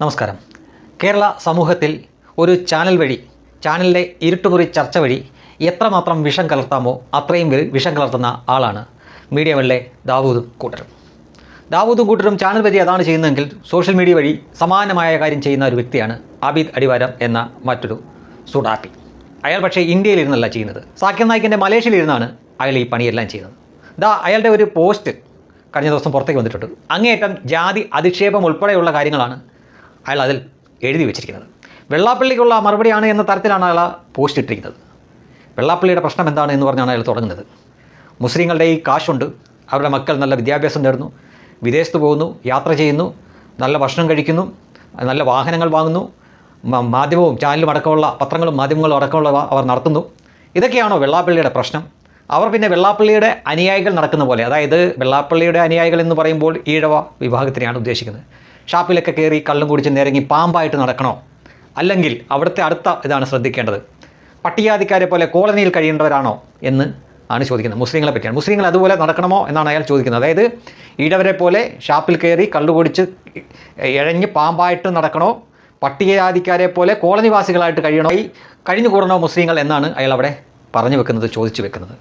നമസ്കാരം. കേരള സമൂഹത്തിൽ ഒരു ചാനൽ വഴി ചാനലിലെ ഇരുട്ടുമുറി ചർച്ച വഴി എത്രമാത്രം വിഷം കലർത്താമോ അത്രയും വിഷം കലർത്തുന്ന ആളാണ് മീഡിയ വെള്ളെ ദാവൂദും കൂട്ടരും. ദാവൂദും കൂട്ടരും ചാനൽ വഴി അതാണ് ചെയ്യുന്നതെങ്കിൽ സോഷ്യൽ മീഡിയ വഴി സമാനമായ കാര്യം ചെയ്യുന്ന ഒരു വ്യക്തിയാണ് ആബിദ് അടിവാരം എന്ന മറ്റൊരു സുഡാപ്പി. അയാൾ പക്ഷേ ഇന്ത്യയിലിരുന്നല്ല ചെയ്യുന്നത്. സാക്കിർ നായിക്കിന്റെ മലേഷ്യയിലിരുന്നാണ് അയാൾ ഈ പണിയെല്ലാം ചെയ്യുന്നത്. ദാ അയാളുടെ ഒരു പോസ്റ്റ് കഴിഞ്ഞ ദിവസം പുറത്തേക്ക് വന്നിട്ടുണ്ട്. അങ്ങേയറ്റം ജാതി അധിക്ഷേപം ഉൾപ്പെടെയുള്ള കാര്യങ്ങളാണ് അയാൾ അതിൽ എഴുതി വെച്ചിരിക്കുന്നത്. വെള്ളാപ്പള്ളിക്കുള്ള മറുപടിയാണ് എന്ന തരത്തിലാണ് അയാൾ പോസ്റ്റ് ഇട്ടിരിക്കുന്നത്. വെള്ളാപ്പള്ളിയുടെ പ്രശ്നം എന്താണ് എന്ന് പറഞ്ഞാണ് അയാൾ തുടങ്ങുന്നത്. മുസ്ലിങ്ങളുടെ ഈ കാശുണ്ട് അവരുടെ മക്കൾ നല്ല വിദ്യാഭ്യാസം നേടുന്നു വിദേശത്ത് പോകുന്നു യാത്ര ചെയ്യുന്നു നല്ല ഭക്ഷണം കഴിക്കുന്നു നല്ല വാഹനങ്ങൾ വാങ്ങുന്നു മാധ്യമവും ചാനലും അടക്കമുള്ള പത്രങ്ങളും മാധ്യമങ്ങളും അടക്കമുള്ളവ അവർ നടത്തുന്നു. ഇതൊക്കെയാണോ വെള്ളാപ്പള്ളിയുടെ പ്രശ്നം? അവർ പിന്നെ വെള്ളാപ്പള്ളിയുടെ അനുയായികൾ നടക്കുന്ന പോലെ അതായത് വെള്ളാപ്പള്ളിയുടെ അനുയായികൾ എന്ന് പറയുമ്പോൾ ഈഴവ വിഭാഗത്തിനെയാണ് ഉദ്ദേശിക്കുന്നത്. ഷാപ്പിലൊക്കെ കയറി കള്ളും കുടിച്ച് നേരങ്ങി പാമ്പായിട്ട് നടക്കണോ? അല്ലെങ്കിൽ അവിടുത്തെ അടുത്ത ഇതാണ് ശ്രദ്ധിക്കേണ്ടത്. പട്ടികജാതിക്കാരെ പോലെ കോളനിയിൽ കഴിയേണ്ടവരാണോ എന്ന് ആണ് ചോദിക്കുന്നത്. മുസ്ലിങ്ങളെ പറ്റിയാണ്. മുസ്ലിങ്ങൾ അതുപോലെ നടക്കണമോ എന്നാണ് അയാൾ ചോദിക്കുന്നത്. അതായത് ഈടവരെ പോലെ ഷാപ്പിൽ കയറി കള്ളു കുടിച്ച് ഇഴഞ്ഞ് പാമ്പായിട്ട് നടക്കണോ? പട്ടികജാതിക്കാരെ പോലെ കോളനിവാസികളായിട്ട് കഴിയണോ? കഴിഞ്ഞു കൂടണോ മുസ്ലിങ്ങൾ എന്നാണ് അയാൾ അവിടെ പറഞ്ഞു വെക്കുന്നത് ചോദിച്ചു വെക്കുന്നത്.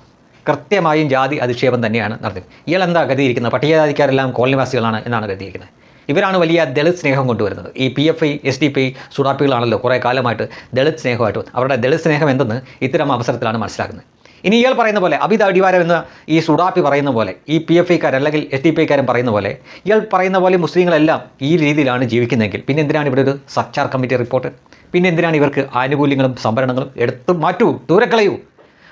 കൃത്യമായും ജാതി അധിക്ഷേപം തന്നെയാണ് നടത്തുന്നത് ഇയാൾ എന്താ കരുതിയിരിക്കുന്നത് പട്ടികജാതിക്കാരെല്ലാം കോളനിവാസികളാണ് എന്നാണ് കരുതിയിരിക്കുന്നത് ഇവരാണ് വലിയ ദളിത് സ്നേഹം കൊണ്ടുവരുന്നത്. ഈ P F I S D P സുഡാപ്പികളാണല്ലോ കുറേ കാലമായിട്ട് ദളിത് സ്നേഹമായിട്ട്. അവരുടെ ദളിത് സ്നേഹം എന്തെന്ന് ഇത്തരം അവസരത്തിലാണ് മനസ്സിലാക്കുന്നത്. ഇനി ഇയാൾ പറയുന്ന പോലെ അബിത അടിവാരം എന്ന ഈ സുഡാപ്പി പറയുന്ന പോലെ ഈ പി എഫ് ഐക്കാർ അല്ലെങ്കിൽ എസ് ഡി പി ഐക്കാരൻ പറയുന്ന പോലെ ഇയാൾ പറയുന്ന പോലെ മുസ്ലിങ്ങളെല്ലാം ഈ രീതിയിലാണ് ജീവിക്കുന്നതെങ്കിൽ പിന്നെ എന്തിനാണ് ഇവിടെ ഒരു സർച്ചാർ കമ്മിറ്റി റിപ്പോർട്ട്? പിന്നെ എന്തിനാണ് ഇവർക്ക് ആനുകൂല്യങ്ങളും സംവരണങ്ങളും എടുത്ത് മാറ്റൂ ദൂരക്കളയൂ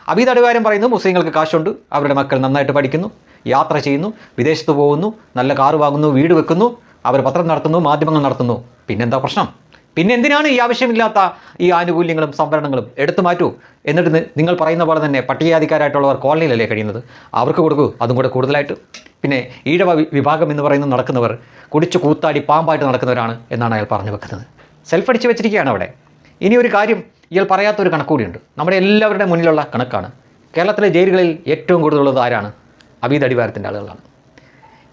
അബിത അടിവാരം പറയുന്നു മുസ്ലിങ്ങൾക്ക് കാശുണ്ട് അവരുടെ മക്കൾ നന്നായിട്ട് പഠിക്കുന്നു യാത്ര ചെയ്യുന്നു വിദേശത്ത് പോകുന്നു നല്ല കാറ് വാങ്ങുന്നു വീട് വെക്കുന്നു അവർ പത്രം നടത്തുന്നു മാധ്യമങ്ങൾ നടത്തുന്നു. പിന്നെന്താ പ്രശ്നം? പിന്നെ എന്തിനാണ് ഈ ആവശ്യമില്ലാത്ത ഈ ആനുകൂല്യങ്ങളും സംവരണങ്ങളും എടുത്തു മാറ്റൂ? എന്നിട്ട് നിങ്ങൾ പറയുന്ന പോലെ തന്നെ പട്ടികജാതിക്കാരായിട്ടുള്ളവർ കോളനിയിലല്ലേ കഴിയുന്നത്? അവർക്ക് കൊടുക്കൂ അതും കൂടെ കൂടുതലായിട്ട്. പിന്നെ ഈഴവ വിഭാഗം എന്ന് പറയുന്നത് നടക്കുന്നവർ കുടിച്ച് കൂത്താടി പാമ്പായിട്ട് നടക്കുന്നവരാണ് എന്നാണ് അയാൾ പറഞ്ഞു വെക്കുന്നത്. സെൽഫ് അടിച്ച് വെച്ചിരിക്കുകയാണ് അവിടെ. ഇനി ഒരു കാര്യം ഇയാൾ പറയാത്തൊരു കണക്കുകൂടിയുണ്ട് നമ്മുടെ എല്ലാവരുടെ മുന്നിലുള്ള കണക്കാണ്. കേരളത്തിലെ ജയിലുകളിൽ ഏറ്റവും കൂടുതലുള്ളത് ആരാണ്? അബീദ് അടിവാരത്തിന്റെ ആളുകളാണ്.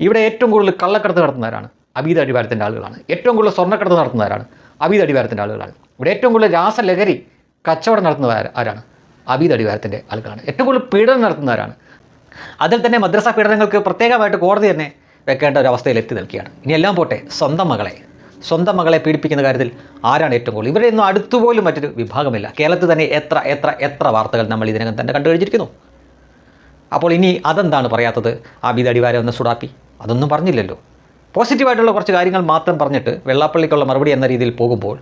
ഇവിടെ ഏറ്റവും കൂടുതൽ കള്ളക്കടത്ത് നടത്തുന്നവരാണ്. അബീദ് അടിവാരത്തിന്റെ ആളുകളാണ്. ഏറ്റവും കൂടുതൽ സ്വർണക്കടത്ത് നടത്തുന്നവരാണ് അബീദ് അടിവാരത്തിന്റെ ആളുകളാണ്. ഇവിടെ ഏറ്റവും കൂടുതൽ രാസലഹരി കച്ചവടം നടത്തുന്നവർ ആര- ആരാണ്? അബീദ് അടിവാരത്തിന്റെ ആളുകളാണ്. ഏറ്റവും കൂടുതൽ പീഡനം നടത്തുന്നവരാണ്. അതിൽ തന്നെ മദ്രസ പീഡനങ്ങൾക്ക് പ്രത്യേകമായിട്ട് കോടതി തന്നെ വെക്കേണ്ട ഒരു അവസ്ഥയിൽ എത്തി നിൽക്കുകയാണ്. ഇനി എല്ലാം പോട്ടെ സ്വന്തം മകളെ. സ്വന്തം മകളെ പീഡിപ്പിക്കുന്ന കാര്യത്തിൽ ആരാണ് ഏറ്റവും കൂടുതൽ? ഇവരെയൊന്നും അടുത്തുപോലും മറ്റൊരു വിഭാഗമില്ല. കേരളത്തിൽ തന്നെ എത്ര എത്ര എത്ര വാർത്തകൾ നമ്മൾ ഇതിനകം തന്നെ കണ്ടു കഴിഞ്ഞിരിക്കുന്നു. അപ്പോൾ ഇനി അതെന്താണ് പറയാത്തത്? ആബിദ് അടിവാരം എന്ന സുഡാപ്പി അതൊന്നും പറഞ്ഞില്ലല്ലോ. പോസിറ്റീവായിട്ടുള്ള കുറച്ച് കാര്യങ്ങൾ മാത്രം പറഞ്ഞിട്ട് വെള്ളാപ്പള്ളിക്കുള്ള മറുപടി എന്ന രീതിയിൽ പോകുമ്പോൾ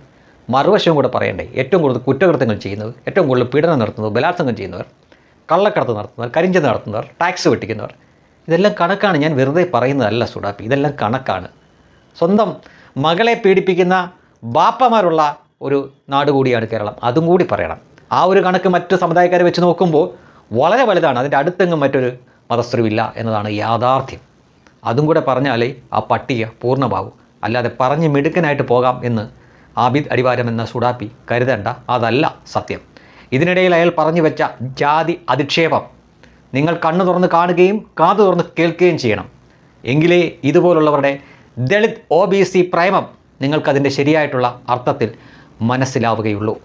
മറുവശവും കൂടെ പറയേണ്ടേ ഏറ്റവും കൂടുതൽ കുറ്റകൃത്യങ്ങൾ ചെയ്യുന്നത് ഏറ്റവും കൂടുതൽ പീഡനം നടത്തുന്നത് ബലാത്സംഗം ചെയ്യുന്നവർ കള്ളക്കടത്ത് നടത്തുന്നവർ കരിഞ്ചന്ത നടത്തുന്നവർ ടാക്സ് വെട്ടിക്കുന്നവർ ഇതെല്ലാം കണക്കാണ്. ഞാൻ വെറുതെ പറയുന്നതല്ല സുഡാപ്പി ഇതെല്ലാം കണക്കാണ്. സ്വന്തം മകളെ പീഡിപ്പിക്കുന്ന ബാപ്പമാരുള്ള ഒരു നാട് കൂടിയാണ് കേരളം. അതും കൂടി പറയണം. ആ ഒരു കണക്ക് മറ്റ് സമുദായക്കാരെ വെച്ച് നോക്കുമ്പോൾ വളരെ വലുതാണ്. അതിന്റെ അടുത്തെങ്ങും മറ്റൊരു മതസ്ത്രീവില്ല എന്നതാണ് യാഥാർത്ഥ്യം. അതും കൂടെ പറഞ്ഞാലേ ആ പട്ടിക പൂർണമാകും അല്ലാതെ പറഞ്ഞ് മിടുക്കനായിട്ട് പോകാം എന്ന് ആബിദ് അടിവാരം എന്ന സുഡാപ്പി കരുതേണ്ട. അതല്ല സത്യം. ഇതിനിടയിൽ അയാൾ പറഞ്ഞു വെച്ച ജാതി അധിക്ഷേപം നിങ്ങൾ കണ്ണു തുറന്ന് കാണുകയും കാതു തുറന്ന് കേൾക്കുകയും ചെയ്യണം. എങ്കിലേ ഇതുപോലുള്ളവരുടെ ദളിത് ഒ ബി സി പ്രേമം നിങ്ങൾക്കതിന്റെ ശരിയായിട്ടുള്ള അർത്ഥത്തിൽ മനസ്സിലാവുകയുള്ളൂ.